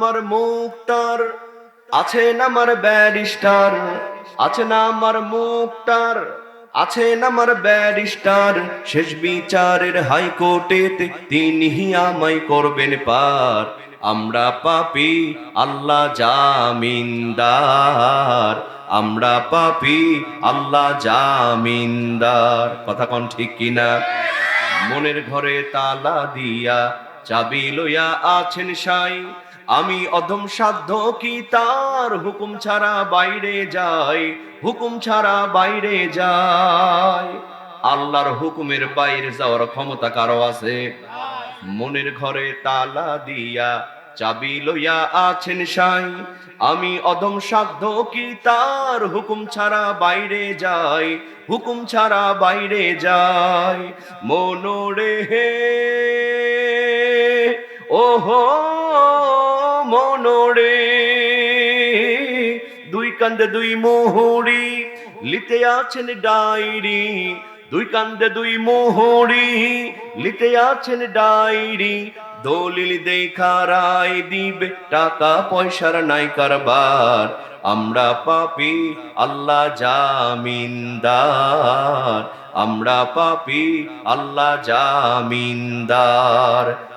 আমার মুক্তার আছেন আমার ব্যারিস্টার আছেন আমার মুক্তার আছেন আমার ব্যারিস্টার। শেষ বিচারের হাইকোর্টেতে তিনি আমায় করবেন পার। আমরা পাপি, আল্লাহ জামিনদার। আমরা পাপি, আল্লাহ জামিনদার। কথা কোন ঠিক কিনা? মনের ঘরে তালা দিয়া চাবি লইয়া আছেন সাই, আমি অধম সাধ্য কি তার হুকুম ছাড়া বাইরে যাই, হুকুম ছাড়া বাইরে যাই। আল্লাহর হুকুমের বাইরে যাওয়ার ক্ষমতা কারও আছে? মনের ঘরে তালা দিয়া চাবি লইয়া আছেন সাই, আমি অধম সাধ্য কি তার হুকুম ছাড়া বাইরে যাই, হুকুম ছাড়া বাইরে যাই। মনোরে হে মনোরে। দুই কান্দে দুই মোহরি, লিতে আছেন ডায়েরি দুই কান্দে দুই মোহরি, লিতে আছেন ডায়েরি দলিল দেখা রায় দিবে, টাকা পয়সার নাই কারবার। আমরা পাপি, আল্লাহ জামিনদার। আমরা পাপি, আল্লাহ জামিনদার।